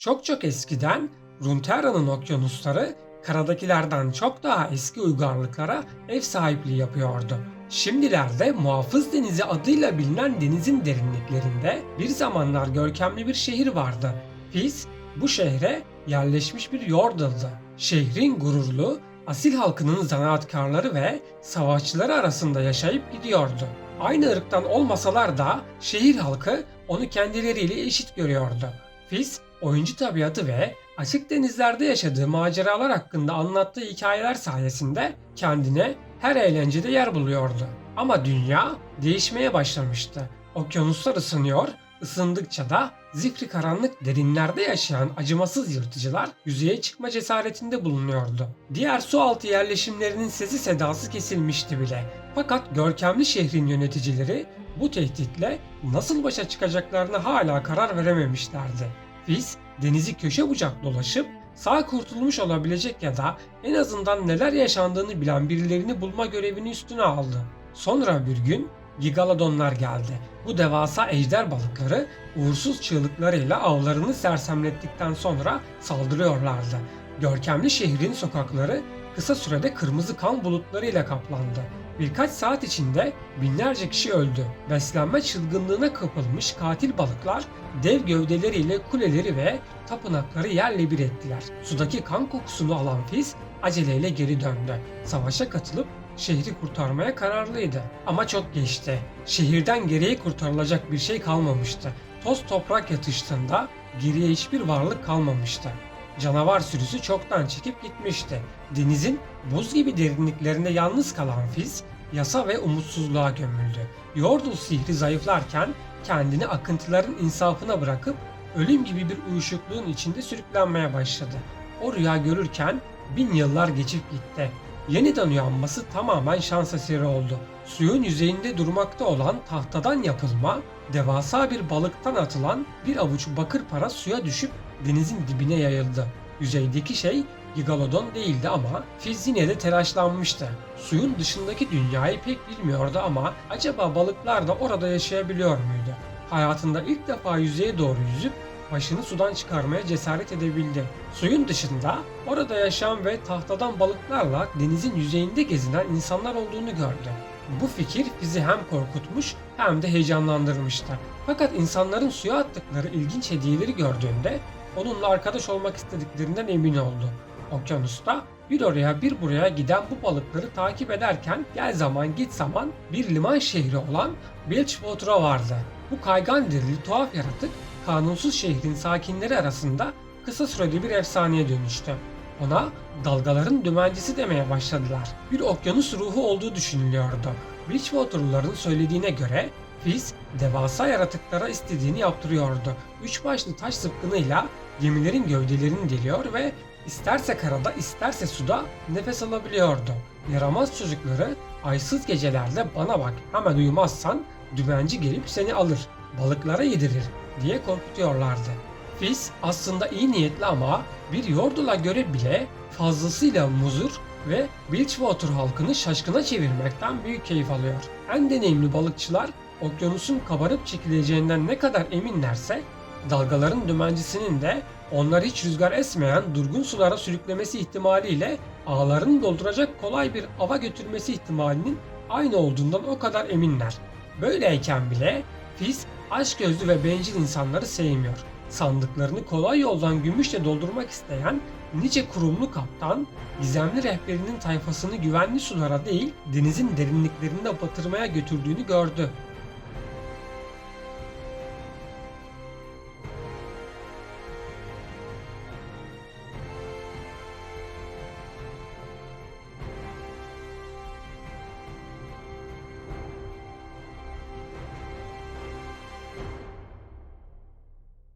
Çok çok eskiden Runeterra'nın okyanusları karadakilerden çok daha eski uygarlıklara ev sahipliği yapıyordu. Şimdilerde Muhafız Denizi adıyla bilinen denizin derinliklerinde bir zamanlar görkemli bir şehir vardı. Fizz bu şehre yerleşmiş bir yordaldı. Şehrin gururlu, asil halkının zanaatkarları ve savaşçıları arasında yaşayıp gidiyordu. Aynı ırktan olmasalar da şehir halkı onu kendileriyle eşit görüyordu. Fizz, oyuncu tabiatı ve açık denizlerde yaşadığı maceralar hakkında anlattığı hikayeler sayesinde kendine her eğlencede yer buluyordu. Ama dünya değişmeye başlamıştı. Okyanuslar ısınıyor, ısındıkça da zifri karanlık derinlerde yaşayan acımasız yırtıcılar yüzeye çıkma cesaretinde bulunuyordu. Diğer su altı yerleşimlerinin sesi sedası kesilmişti bile. Fakat görkemli şehrin yöneticileri bu tehditle nasıl başa çıkacaklarına hala karar verememişlerdi. Fizz denizi köşe bucak dolaşıp sağ kurtulmuş olabilecek ya da en azından neler yaşandığını bilen birilerini bulma görevini üstüne aldı. Sonra bir gün Gigalodonlar geldi. Bu devasa ejder balıkları uğursuz çığlıklarıyla avlarını sersemlettikten sonra saldırıyorlardı. Görkemli şehrin sokakları kısa sürede kırmızı kan bulutlarıyla kaplandı. Birkaç saat içinde binlerce kişi öldü. Beslenme çılgınlığına kapılmış katil balıklar dev gövdeleriyle kuleleri ve tapınakları yerle bir ettiler. Sudaki kan kokusunu alan Fizz aceleyle geri döndü. Savaşa katılıp şehri kurtarmaya kararlıydı. Ama çok geçti. Şehirden geriye kurtarılacak bir şey kalmamıştı. Toz toprak yatıştığında geriye hiçbir varlık kalmamıştı. Canavar sürüsü çoktan çekip gitmişti. Denizin buz gibi derinliklerinde yalnız kalan Fizz, yasa ve umutsuzluğa gömüldü. Yordle sihri zayıflarken kendini akıntıların insafına bırakıp ölüm gibi bir uyuşukluğun içinde sürüklenmeye başladı. O rüya görürken bin yıllar geçip gitti. Yeniden uyanması tamamen şans eseri oldu. Suyun yüzeyinde durmakta olan tahtadan yapılma, devasa bir balıktan atılan bir avuç bakır para suya düşüp denizin dibine yayıldı. Yüzeydeki şey Gigalodon değildi ama Fizz yine de telaşlanmıştı. Suyun dışındaki dünyayı pek bilmiyordu ama acaba balıklar da orada yaşayabiliyor muydu? Hayatında ilk defa yüzeye doğru yüzüp başını sudan çıkarmaya cesaret edebildi. Suyun dışında orada yaşayan ve tahtadan balıklarla denizin yüzeyinde gezinen insanlar olduğunu gördü. Bu fikir bizi hem korkutmuş hem de heyecanlandırmıştı. Fakat insanların suya attıkları ilginç hediyeleri gördüğünde onunla arkadaş olmak istediklerinden emin oldu. Okyanusta bir oraya bir buraya giden bu balıkları takip ederken gel zaman git zaman bir liman şehri olan Bilgewater'a vardı. Bu kaygan derili tuhaf yaratık kanunsuz şehrin sakinleri arasında kısa süreli bir efsaneye dönüştü. Ona dalgaların dümencisi demeye başladılar. Bir okyanus ruhu olduğu düşünülüyordu. Bilgewater'lıların söylediğine göre Fizz devasa yaratıklara istediğini yaptırıyordu. Üç başlı taş zıpkınıyla gemilerin gövdelerini deliyor ve isterse karada isterse suda nefes alabiliyordu. Yaramaz çocukları aysız gecelerde bana bak hemen uyumazsan dümenci gelip seni alır, balıklara yedirir diye korkutuyorlardı. Fizz aslında iyi niyetli ama bir yordula göre bile fazlasıyla muzur ve Bilgewater halkını şaşkına çevirmekten büyük keyif alıyor. En deneyimli balıkçılar okyanusun kabarıp çekileceğinden ne kadar eminlerse dalgaların dümencisinin de onları hiç rüzgar esmeyen durgun sulara sürüklemesi ihtimaliyle ağlarını dolduracak kolay bir ava götürmesi ihtimalinin aynı olduğundan o kadar eminler. Böyleyken bile Fizz aşk gözlü ve bencil insanları sevmiyor. Sandıklarını kolay yoldan gümüşle doldurmak isteyen nice kurumlu kaptan, gizemli rehberinin tayfasını güvenli sulara değil denizin derinliklerinde batırmaya götürdüğünü gördü.